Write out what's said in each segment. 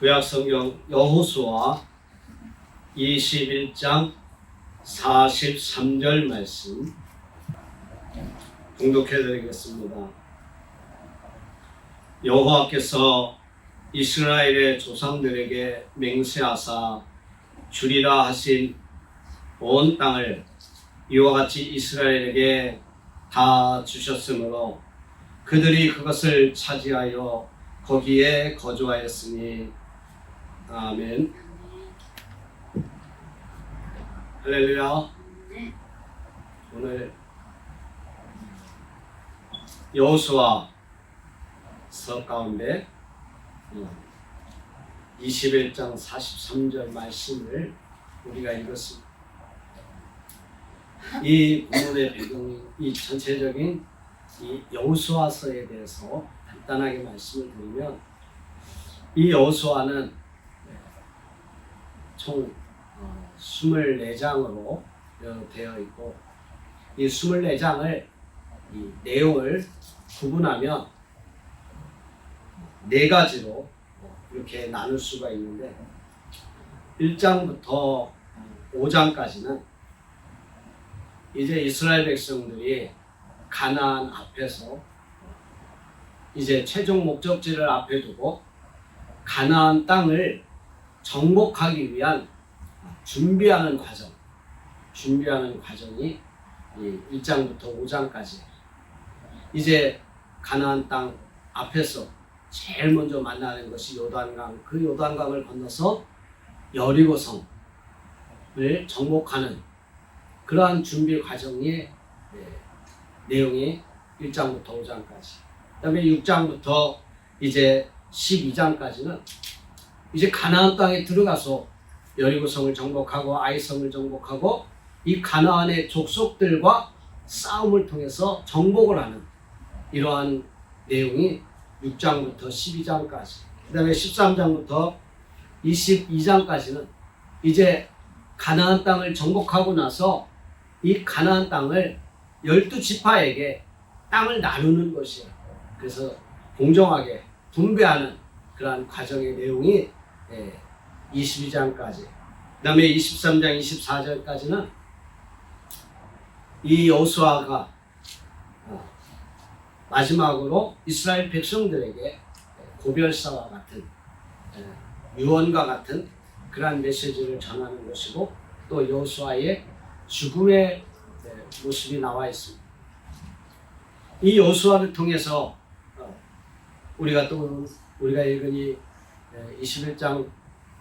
구약 성경 여호수아 21장 43절 말씀 공독해 드리겠습니다. 여호와께서 이스라엘의 조상들에게 맹세하사 주리라 하신 온 땅을 이와 같이 이스라엘에게 다 주셨으므로 그들이 그것을 차지하여 거기에 거주하였으니 아멘. 할렐루야. 오늘 여호수아 서 가운데 21장 43절 말씀을 우리가 읽었습니다. 이 본문의 배경이 이 전체적인 이 여호수아서에 대해서 간단하게 말씀을 드리면 이 여호수아는 총 24장으로 되어 있고 이 24장을 이 내용을 구분하면 네 가지로 이렇게 나눌 수가 있는데 1장부터 5장까지는 이제 이스라엘 백성들이 가나안 앞에서 이제 최종 목적지를 앞에 두고 가나안 땅을 정복하기 위한 준비하는 과정, 준비하는 과정이 이 1장부터 5장까지. 이제 가나안 땅 앞에서 제일 먼저 만나는 것이 요단강, 그 요단강을 건너서 여리고성을 정복하는 그러한 준비 과정의 네, 내용이 1장부터 5장까지. 그 다음에 6장부터 이제 12장까지는 이제 가나안 땅에 들어가서 여리고성을 정복하고 아이성을 정복하고 이 가나안의 족속들과 싸움을 통해서 정복을 하는 이러한 내용이 6장부터 12장까지. 그 다음에 13장부터 22장까지는 이제 가나안 땅을 정복하고 나서 이 가나안 땅을 열두 지파에게 땅을 나누는 것이에요. 그래서 공정하게 분배하는 그러한 과정의 내용이 22장까지. 그 다음에 23장, 24절까지는 이 여호수아가 어, 마지막으로 이스라엘 백성들에게 고별사와 같은 유언과 같은 그러한 메시지를 전하는 것이고 또 여호수아의 죽음의 모습이 나와 있습니다. 이 여호수아를 통해서 어, 우리가 또 우리가 읽은 이 21장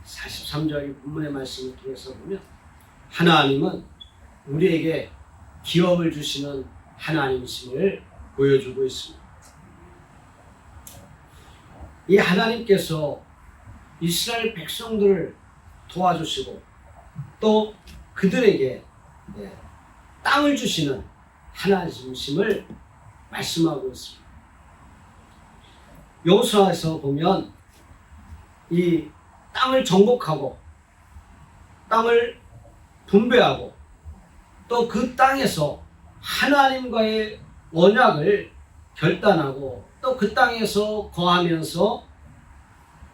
43절 본문의 말씀을 통해서 보면 하나님은 우리에게 기업을 주시는 하나님이심을 보여주고 있습니다. 이 하나님께서 이스라엘 백성들을 도와주시고 또 그들에게 네, 땅을 주시는 하나님이심을 말씀하고 있습니다. 여호수아에서 보면 이 땅을 정복하고 땅을 분배하고 또 그 땅에서 하나님과의 언약을 결단하고 또 그 땅에서 거하면서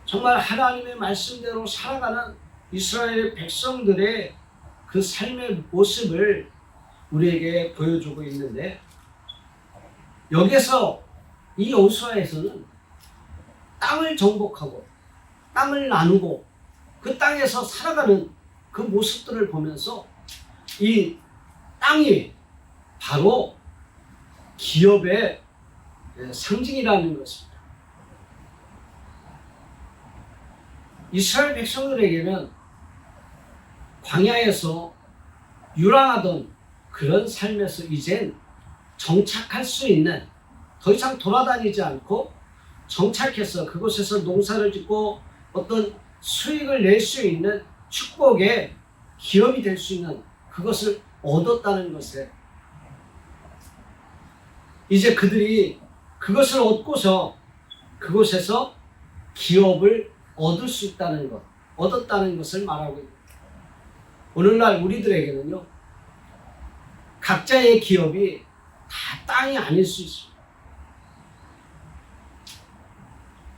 정말 하나님의 말씀대로 살아가는 이스라엘 백성들의 그 삶의 모습을 우리에게 보여주고 있는데 여기서 이 여호수아에서는 땅을 정복하고 땅을 나누고 그 땅에서 살아가는 그 모습들을 보면서 이 땅이 바로 기업의 상징이라는 것입니다. 이스라엘 백성들에게는 광야에서 유랑하던 그런 삶에서 이젠 정착할 수 있는 더 이상 돌아다니지 않고 정착해서 그곳에서 농사를 짓고 어떤 수익을 낼 수 있는 축복의 기업이 될 수 있는 그것을 얻었다는 것에 이제 그들이 그것을 얻고서 그곳에서 기업을 얻을 수 있다는 것, 얻었다는 것을 말하고 있습니다. 오늘날 우리들에게는요, 각자의 기업이 다 땅이 아닐 수 있습니다.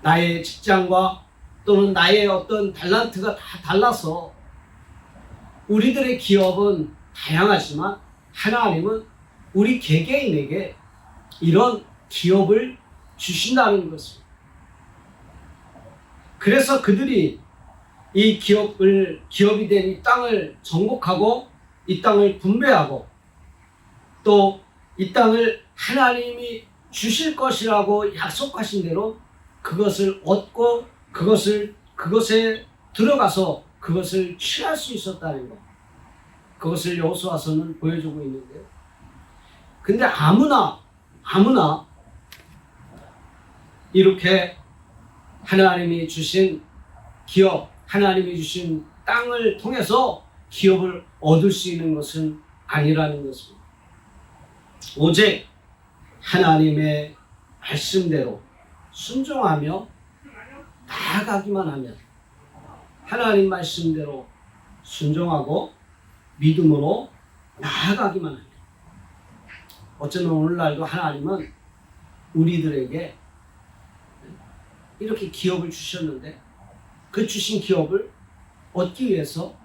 나의 직장과 또는 나의 어떤 달란트가 다 달라서 우리들의 기업은 다양하지만 하나님은 우리 개개인에게 이런 기업을 주신다는 것입니다. 그래서 그들이 이 기업을 기업이 된 이 땅을 정복하고 이 땅을 분배하고 또 이 땅을 하나님이 주실 것이라고 약속하신 대로 그것을 얻고 그것을 그것에 들어가서 그것을 취할 수 있었다는 것. 그것을 여호수아서는 보여주고 있는데요. 근데 아무나 아무나 이렇게 하나님이 주신 기업, 하나님이 주신 땅을 통해서 기업을 얻을 수 있는 것은 아니라는 것입니다. 오직 하나님의 말씀대로 순종하며 나아가기만 하면 하나님 말씀대로 순종하고 믿음으로 나아가기만 하면 어쩌면 오늘날도 하나님은 우리들에게 이렇게 기업을 주셨는데 그 주신 기업을 얻기 위해서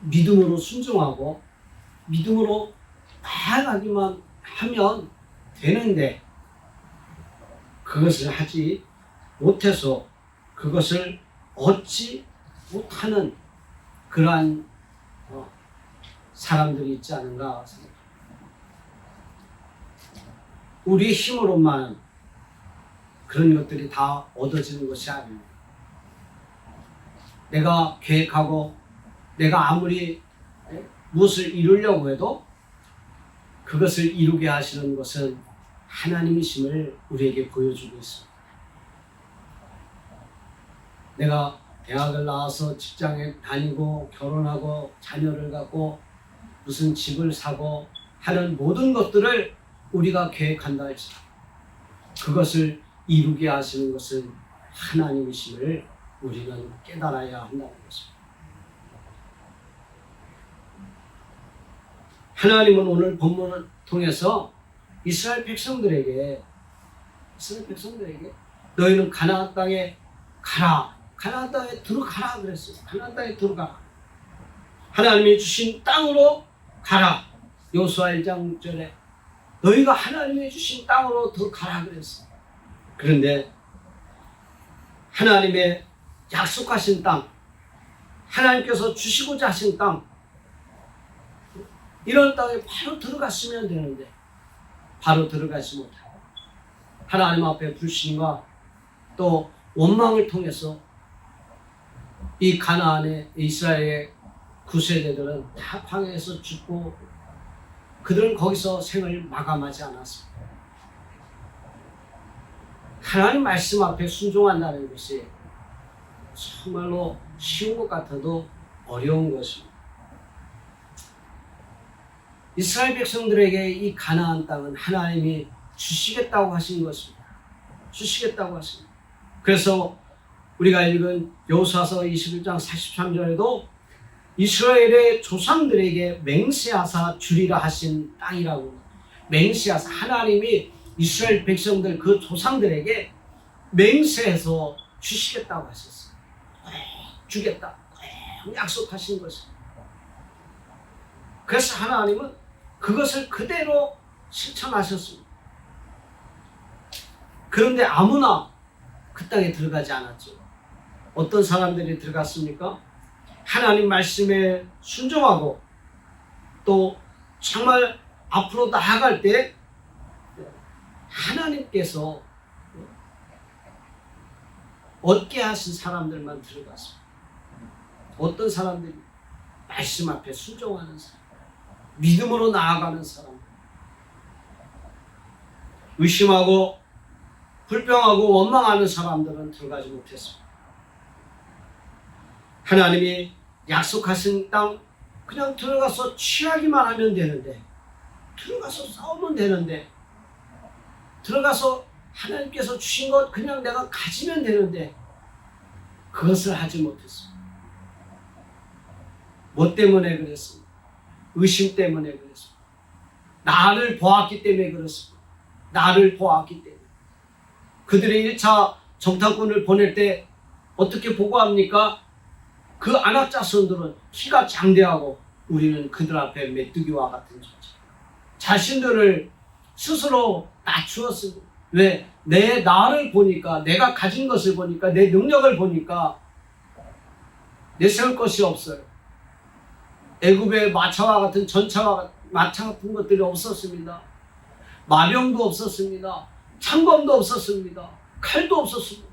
믿음으로 순종하고 믿음으로 나아가기만 하면 되는데 그것을 하지 못해서 그것을 얻지 못하는 그러한 어, 사람들이 있지 않은가 생각합니다. 우리 힘으로만 그런 것들이 다 얻어지는 것이 아닙니다. 내가 계획하고 내가 아무리 무엇을 이루려고 해도 그것을 이루게 하시는 것은 하나님이심을 우리에게 보여주고 있습니다. 내가 대학을 나와서 직장에 다니고 결혼하고 자녀를 갖고 무슨 집을 사고 하는 모든 것들을 우리가 계획한다 할지라도 그것을 이루게 하시는 것은 하나님이심을 우리는 깨달아야 한다는 것입니다. 하나님은 오늘 본문을 통해서 이스라엘 백성들에게 이스라엘 백성들에게 너희는 가나안 땅에 가라. 가나안 땅에 들어가라 그랬어요. 가나안 땅에 들어가라. 하나님이 주신 땅으로 가라. 요수아 1장 절에 너희가 하나님이 주신 땅으로 들어가라 그랬어. 그런데 하나님의 약속하신 땅, 하나님께서 주시고자 하신 땅, 이런 땅에 바로 들어갔으면 되는데 바로 들어가지 못하고 하나님 앞에 불신과 또 원망을 통해서 이 가나안의 이스라엘의 구세대들은 다 광야에서 죽고 그들은 거기서 생을 마감하지 않았습니다. 하나님 말씀 앞에 순종한다는 것이 정말로 쉬운 것 같아도 어려운 것입니다. 이스라엘 백성들에게 이 가나안 땅은 하나님이 주시겠다고 하신 것입니다. 주시겠다고 하십니다. 그래서 우리가 읽은 여호수아서 21장 43절에도 이스라엘의 조상들에게 맹세하사 주리라 하신 땅이라고 맹세하사 하나님이 이스라엘 백성들 그 조상들에게 맹세해서 주시겠다고 하셨어요. 꼭 주겠다. 꼭 약속하신 것입니다. 그래서 하나님은 그것을 그대로 실천하셨습니다. 그런데 아무나 그 땅에 들어가지 않았죠. 어떤 사람들이 들어갔습니까? 하나님 말씀에 순종하고 또 정말 앞으로 나아갈 때 하나님께서 얻게 하신 사람들만 들어갔습니다. 어떤 사람들이 말씀 앞에 순종하는 사람, 믿음으로 나아가는 사람, 의심하고 불평하고 원망하는 사람들은 들어가지 못했습니다. 하나님이 약속하신 땅 그냥 들어가서 취하기만 하면 되는데 들어가서 싸우면 되는데 들어가서 하나님께서 주신 것 그냥 내가 가지면 되는데 그것을 하지 못했습니다. 뭐 때문에 그랬습니까? 의심 때문에 그랬습니다. 나를 보았기 때문에 그렇습니다. 나를 보았기 때문에. 그들의 1차 정탐꾼을 보낼 때 어떻게 보고합니까? 그 안악 자손들은 키가 장대하고 우리는 그들 앞에 메뚜기와 같은 존재. 자신들을 스스로 낮추었습니다. 왜? 내 나를 보니까, 내가 가진 것을 보니까, 내 능력을 보니까 내세울 것이 없어요. 애굽의 마차와 같은 전차와 마차 같은 것들이 없었습니다. 마병도 없었습니다. 창검도 없었습니다. 칼도 없었습니다.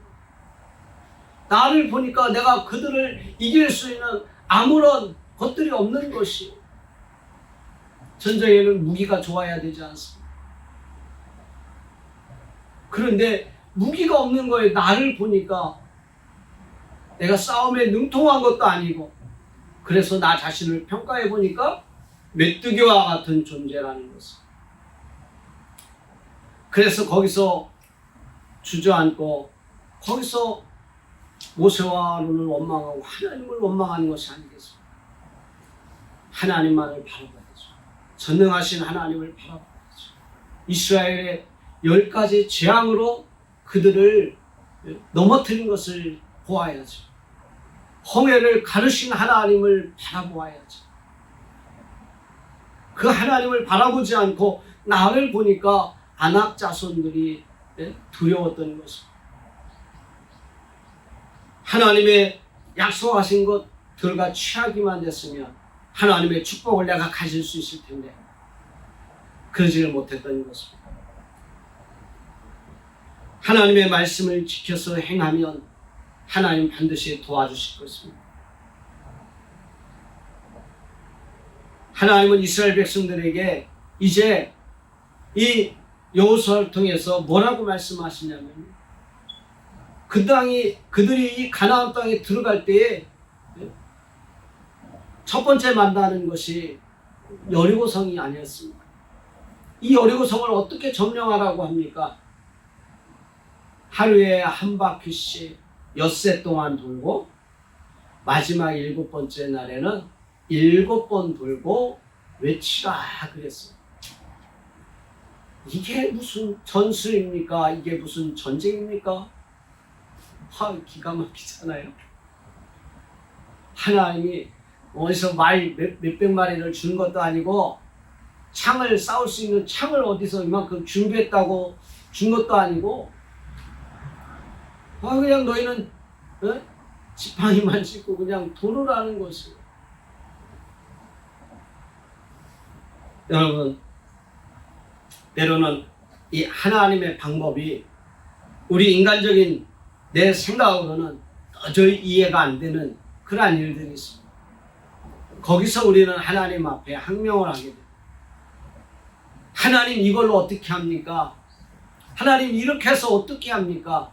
나를 보니까 내가 그들을 이길 수 있는 아무런 것들이 없는 것이 전쟁에는 무기가 좋아야 되지 않습니다. 그런데 무기가 없는 거에 나를 보니까 내가 싸움에 능통한 것도 아니고 그래서 나 자신을 평가해 보니까 메뚜기와 같은 존재라는 것을 그래서 거기서 주저앉고 거기서 모세와 아론을 원망하고 하나님을 원망하는 것이 아니겠습니까? 하나님만을 바라봐야죠. 전능하신 하나님을 바라봐야죠. 이스라엘의 열 가지 재앙으로 그들을 넘어뜨린 것을 보아야죠. 홍해를 가르신 하나님을 바라보아야죠. 그 하나님을 바라보지 않고 나를 보니까 안악 자손들이 두려웠던 것입니다. 하나님의 약속하신 것 들과 취하기만 됐으면 하나님의 축복을 내가 가질 수 있을 텐데 그러지를 못했던 것입니다. 하나님의 말씀을 지켜서 행하면 하나님 반드시 도와주실 것입니다. 하나님은 이스라엘 백성들에게 이제 이 여호수아를 통해서 뭐라고 말씀하시냐면 그 땅이 그들이 이 가나안 땅에 들어갈 때에 첫 번째 만나는 것이 여리고성이 아니었습니다. 이 여리고성을 어떻게 점령하라고 합니까? 하루에 한 바퀴씩 엿새 동안 돌고 마지막 일곱 번째 날에는 일곱 번 돌고 외치라 그랬어요. 이게 무슨 전술입니까? 이게 무슨 전쟁입니까? 하, 기가 막히잖아요. 하나님이 어디서 말 몇, 몇백 마리를 준 것도 아니고 창을 싸울 수 있는 창을 어디서 이만큼 준비했다고 준 것도 아니고 아 그냥 너희는 어? 지팡이만 짚고 그냥 돌으라는 것이 여러분 때로는 이 하나님의 방법이 우리 인간적인 내 생각으로는 도저히 이해가 안 되는 그러한 일들이 있습니다. 거기서 우리는 하나님 앞에 항명을 하게 됩니다. 하나님 이걸로 어떻게 합니까? 하나님 이렇게 해서 어떻게 합니까?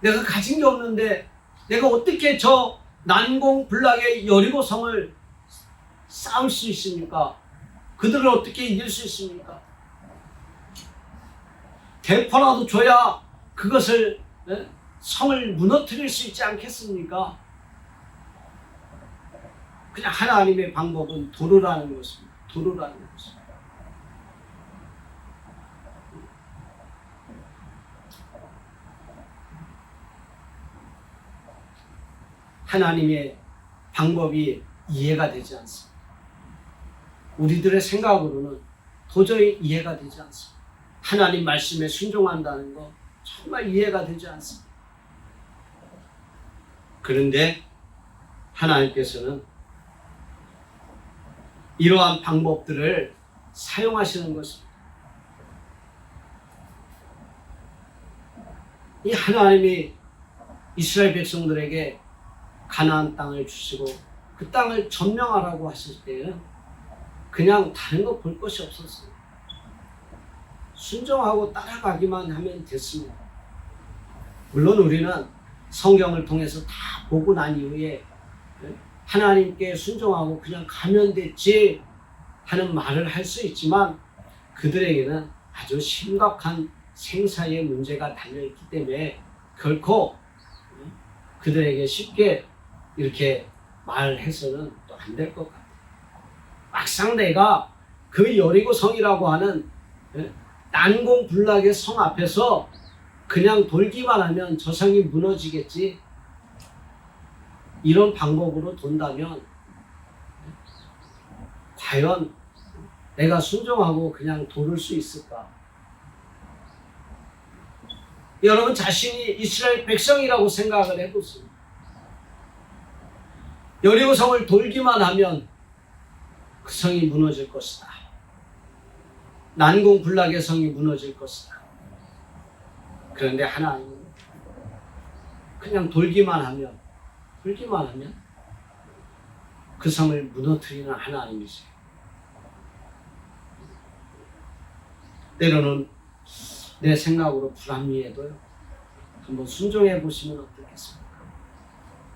내가 가진 게 없는데 내가 어떻게 저 난공불락의 여리고성을 싸울 수 있습니까? 그들을 어떻게 이길 수 있습니까? 대포라도 줘야 그것을 예? 성을 무너뜨릴 수 있지 않겠습니까? 그냥 하나님의 방법은 도르라는 것입니다. 도르라는 것입니다. 하나님의 방법이 이해가 되지 않습니다. 우리들의 생각으로는 도저히 이해가 되지 않습니다. 하나님 말씀에 순종한다는 거 정말 이해가 되지 않습니다. 그런데 하나님께서는 이러한 방법들을 사용하시는 것입니다. 이 하나님이 이스라엘 백성들에게 가나안 땅을 주시고 그 땅을 점령하라고 하실 때는 그냥 다른 거 볼 것이 없었어요. 순종하고 따라가기만 하면 됐습니다. 물론 우리는 성경을 통해서 다 보고 난 이후에 하나님께 순종하고 그냥 가면 됐지 하는 말을 할 수 있지만 그들에게는 아주 심각한 생사의 문제가 달려있기 때문에 결코 그들에게 쉽게 이렇게 말해서는 또 안 될 것 같아요. 막상 내가 그 여리고 성이라고 하는 난공불락의 성 앞에서 그냥 돌기만 하면 저 성이 무너지겠지. 이런 방법으로 돈다면 과연 내가 순종하고 그냥 돌을 수 있을까? 여러분 자신이 이스라엘 백성이라고 생각을 해보세요. 여리고 성을 돌기만 하면 그 성이 무너질 것이다. 난공불락의 성이 무너질 것이다. 그런데 하나님은 그냥 돌기만 하면, 돌기만 하면 그 성을 무너뜨리는 하나님이세요. 때로는 내 생각으로 불합리해도요. 한번 순종해 보시면 어떻겠습니까?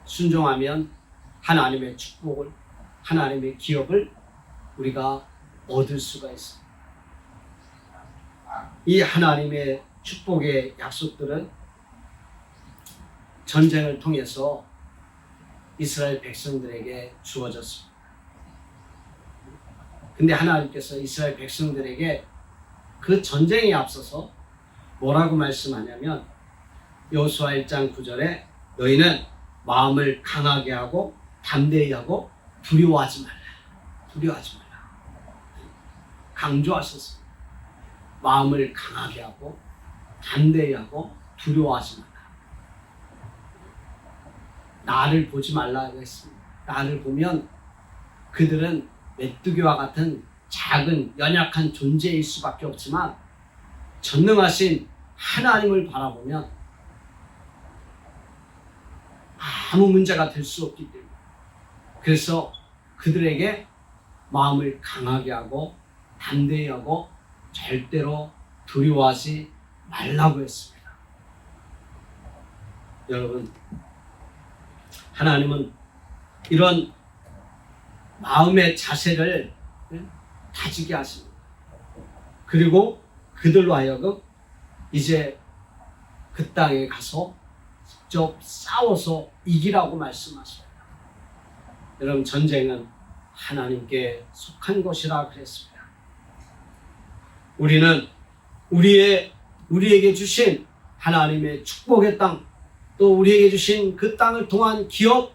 순종하면 하나님의 축복을, 하나님의 기업을 우리가 얻을 수가 있습니다. 이 하나님의 축복의 약속들은 전쟁을 통해서 이스라엘 백성들에게 주어졌습니다. 근데 하나님께서 이스라엘 백성들에게 그 전쟁에 앞서서 뭐라고 말씀하냐면 여호수아 1장 9절에 너희는 마음을 강하게 하고 담대히 하고 두려워하지 말라. 두려워하지 말라. 강조하셨습니다. 마음을 강하게 하고 담대히 하고 두려워하지 말라. 나를 보지 말라고 했습니다. 나를 보면 그들은 메뚜기와 같은 작은 연약한 존재일 수밖에 없지만 전능하신 하나님을 바라보면 아무 문제가 될 수 없기 때문에 그래서 그들에게 마음을 강하게 하고 담대히 하고 절대로 두려워하지 말라고 했습니다. 여러분 하나님은 이런 마음의 자세를 다지게 하십니다. 그리고 그들로 하여금 이제 그 땅에 가서 직접 싸워서 이기라고 말씀하십니다. 여러분 전쟁은 하나님께 속한 것이라 그랬습니다. 우리는 우리의 우리에게 주신 하나님의 축복의 땅, 또 우리에게 주신 그 땅을 통한 기업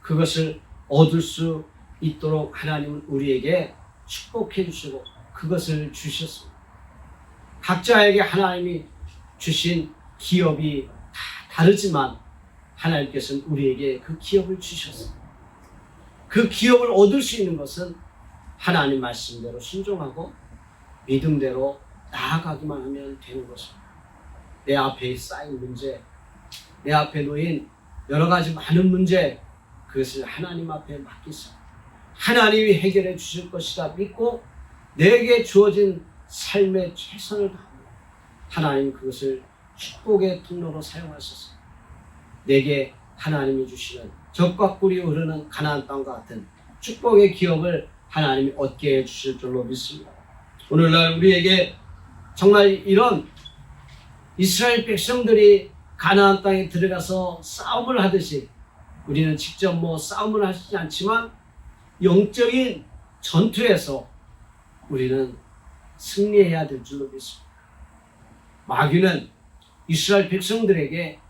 그것을 얻을 수 있도록 하나님은 우리에게 축복해 주시고 그것을 주셨습니다. 각자에게 하나님이 주신 기업이 다 다르지만 하나님께서는 우리에게 그 기업을 주셨습니다. 그 기업을 얻을 수 있는 것은 하나님 말씀대로 순종하고 믿음대로 나아가기만 하면 되는 것입니다. 내 앞에 쌓인 문제, 내 앞에 놓인 여러 가지 많은 문제, 그것을 하나님 앞에 맡기서 하나님이 해결해 주실 것이라 믿고 내게 주어진 삶의 최선을 다하고 하나님 그것을 축복의 통로로 사용하셔서 내게 하나님이 주시는 적과 꿀이 흐르는 가나안 땅과 같은 축복의 기업을 하나님이 얻게 해 주실 줄로 믿습니다. 오늘날 우리에게 정말 이런 이스라엘 백성들이 가나안 땅에 들어가서 싸움을 하듯이 우리는 직접 뭐 싸움을 하시지 않지만 영적인 전투에서 우리는 승리해야 될 줄로 믿습니다. 마귀는 이스라엘 백성들에게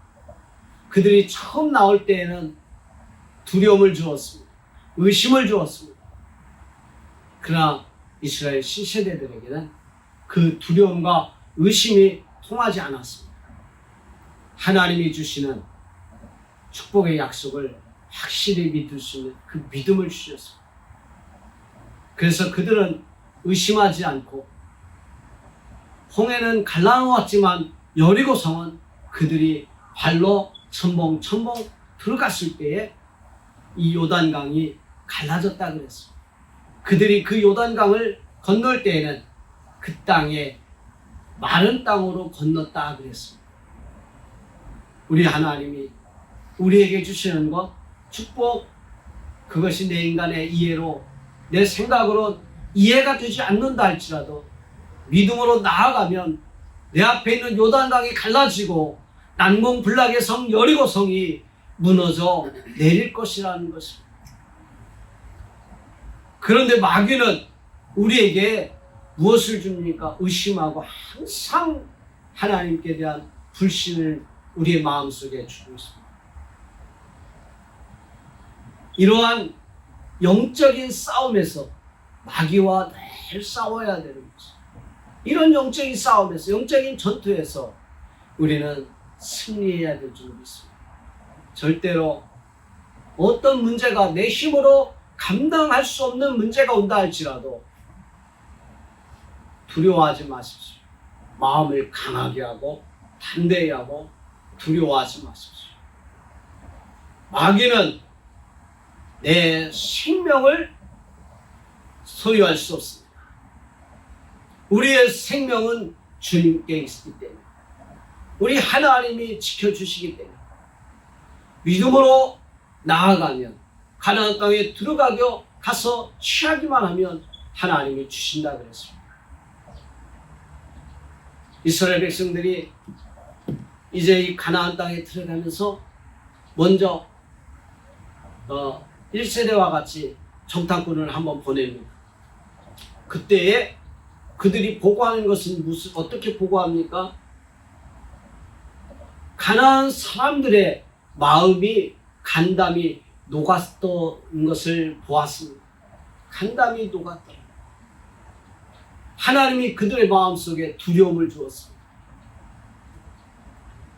그들이 처음 나올 때에는 두려움을 주었습니다. 의심을 주었습니다. 그러나 이스라엘 신세대들에게는 그 두려움과 의심이 통하지 않았습니다. 하나님이 주시는 축복의 약속을 확실히 믿을 수 있는 그 믿음을 주셨습니다. 그래서 그들은 의심하지 않고 홍해는 갈라놓았지만 여리고 성은 그들이 발로 첨벙 첨벙 들어갔을 때에 이 요단강이 갈라졌다 그랬습니다. 그들이 그 요단강을 건널 때에는 그 땅에 마른 땅으로 건넜다 그랬습니다. 우리 하나님이 우리에게 주시는 것 축복 그것이 내 인간의 이해로 내 생각으로 이해가 되지 않는다 할지라도 믿음으로 나아가면 내 앞에 있는 요단강이 갈라지고 난공불락의 성 여리고 성이 무너져 내릴 것이라는 것입니다. 그런데 마귀는 우리에게 무엇을 줍니까? 의심하고 항상 하나님께 대한 불신을 우리의 마음속에 주고 있습니다. 이러한 영적인 싸움에서 마귀와 늘 싸워야 되는 거죠. 이런 영적인 싸움에서 영적인 전투에서 우리는 승리해야 될 줄 믿습니다. 절대로 어떤 문제가 내 힘으로 감당할 수 없는 문제가 온다 할지라도 두려워하지 마십시오. 마음을 강하게 하고 담대히 하고 두려워하지 마십시오. 마귀는 내 생명을 소유할 수 없습니다. 우리의 생명은 주님께 있기 때문에 우리 하나님이 지켜주시기 때문에 믿음으로 나아가면 가나안 땅에 들어가겨 가서 취하기만 하면 하나님이 주신다 그랬습니다. 이스라엘 백성들이 이제 이 가나안 땅에 들어가면서 먼저 어, 1세대와 같이 정탐꾼을 한번 보냅니다. 그때에 그들이 보고하는 것은 무슨 어떻게 보고합니까? 가나안 사람들의 마음이 간담이 녹았던 것을 보았습니다. 간담이 녹았다. 하나님이 그들의 마음속에 두려움을 주었습니다.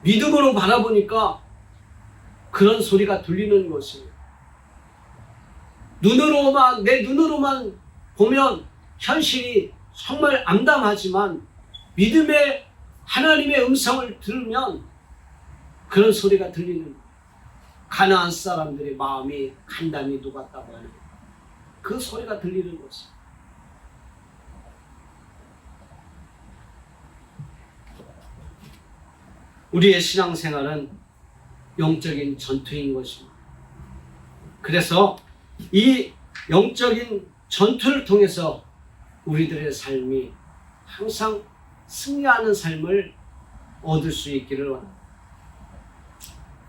믿음으로 바라보니까 그런 소리가 들리는 것이에요. 눈으로만, 내 눈으로만 보면 현실이 정말 암담하지만 믿음의 하나님의 음성을 들으면 그런 소리가 들리는. 가나안 사람들의 마음이 간담이 녹았다고 하는 그 소리가 들리는 것이. 우리의 신앙생활은 영적인 전투인 것입니다. 그래서 이 영적인 전투를 통해서 우리들의 삶이 항상 승리하는 삶을 얻을 수 있기를 원합니다.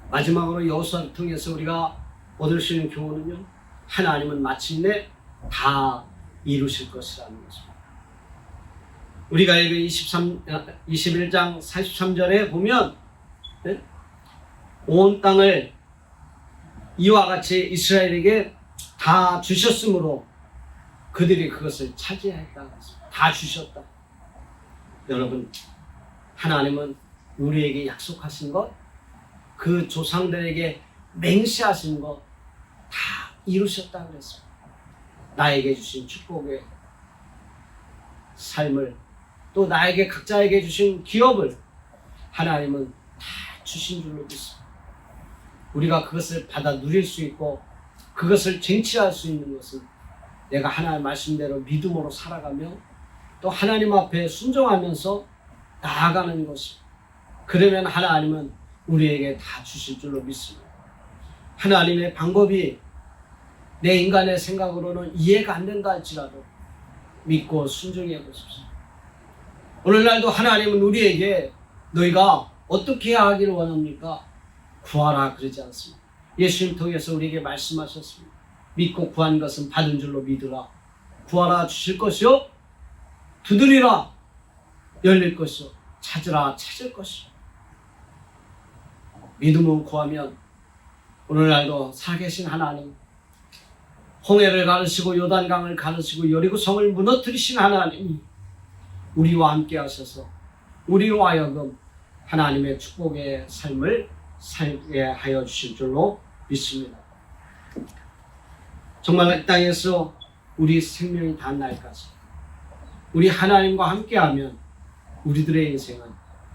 마지막으로 여호수아를 통해서 우리가 얻을 수 있는 교훈은요. 하나님은 마침내 다 이루실 것이라는 것입니다. 우리가 읽은 23, 21장 43절에 보면 네? 온 땅을 이와 같이 이스라엘에게 다 주셨으므로 그들이 그것을 차지했다. 다 주셨다. 여러분, 하나님은 우리에게 약속하신 것, 그 조상들에게 맹세하신 것 다 이루셨다 그랬습니다. 나에게 주신 축복의 삶을 또 나에게 각자에게 주신 기업을 하나님은 다 주신 줄로 믿습니다. 우리가 그것을 받아 누릴 수 있고 그것을 쟁취할 수 있는 것은 내가 하나님 말씀대로 믿음으로 살아가며 또 하나님 앞에 순종하면서 나아가는 것입니다. 그러면 하나님은 우리에게 다 주실 줄로 믿습니다. 하나님의 방법이 내 인간의 생각으로는 이해가 안 된다 할지라도 믿고 순종해 보십시오. 오늘날도 하나님은 우리에게 너희가 어떻게 하기를 원합니까? 구하라 그러지 않습니다. 예수님 통해서 우리에게 말씀하셨습니다. 믿고 구한 것은 받은 줄로 믿으라. 구하라 주실 것이요. 두드리라 열릴 것이요. 찾으라 찾을 것이요. 믿음으로 구하면 오늘날도 살계신 하나님 홍해를 가르시고 요단강을 가르시고 여리고 성을 무너뜨리신 하나님이 우리와 함께 하셔서 우리로 하여금 하나님의 축복의 삶을 살게 하여 주실 줄로 믿습니다. 정말 이 땅에서 우리 생명이 닿는 날까지 우리 하나님과 함께하면 우리들의 인생은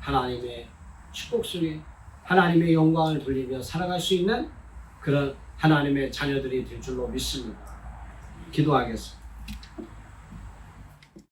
하나님의 축복 속에 하나님의 영광을 돌리며 살아갈 수 있는 그런 하나님의 자녀들이 될 줄로 믿습니다. 기도하겠습니다.